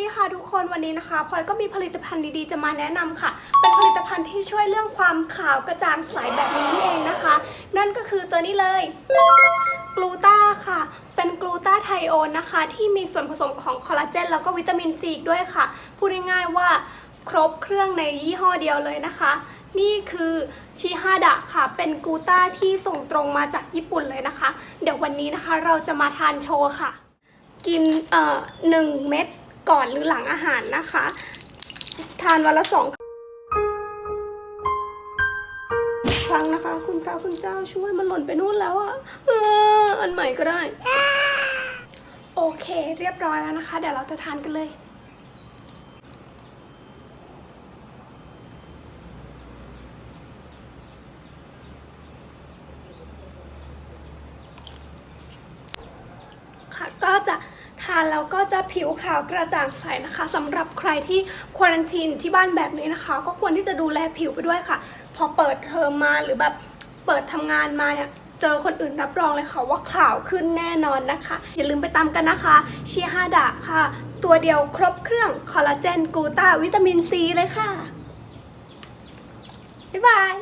ดีค่ะทุกคนวันนี้นะคะพลอยก็มีผลิตภัณฑ์ดีๆจะมาแนะนำค่ะ เป็นผลิตภัณฑ์ที่ช่วยเรื่องความขาวกระจ่างใสแบบนี้นี่เองนะคะ นั่นก็คือตัวนี้เลยกลูตาค่ะ เป็นกลูตาไทโอนนะคะ ที่มีส่วนผสมของคอลลาเจนแล้วก็วิตามินซีด้วยค่ะ พูดง่ายๆว่าครบเครื่องในยี่ห้อเดียวเลยนะคะ นี่คือชิฮาดะค่ะ เป็นกลูต้าที่ส่งตรงมาจากญี่ปุ่นเลยนะคะ เดี๋ยววันนี้นะคะเราจะมาทานโชว์ค่ะ กินเอ่อหนึ่งเม็ด ก่อนหรือหลังอาหารนะคะ ทานวันละสองครั้งนะคะ คุณพระคุณเจ้าช่วยมันหล่นไปนู่นแล้วอะเอออันใหม่ก็ได้ โอเคเรียบร้อยแล้วนะคะ เดี๋ยวเราจะทานกันเลยค่ะก็จะ ทานแล้วก็จะผิวขาวกระจ่างใสนะคะสำหรับใครที่ควอรันทีนที่บ้านแบบนี้นะคะ ก็ควรที่จะดูแลผิวไปด้วยค่ะ พอเปิดเทอมมาหรือแบบเปิดทำงานมาเนี่ยเจอคนอื่นรับรองเลยค่ะว่าขาวขึ้นแน่นอนนะคะ อย่าลืมไปตามกันนะคะชีฮาดะค่ะ ตัวเดียวครบเครื่องคอลลาเจนกูต้าวิตามินซีเลยค่ะ บ๊ายบาย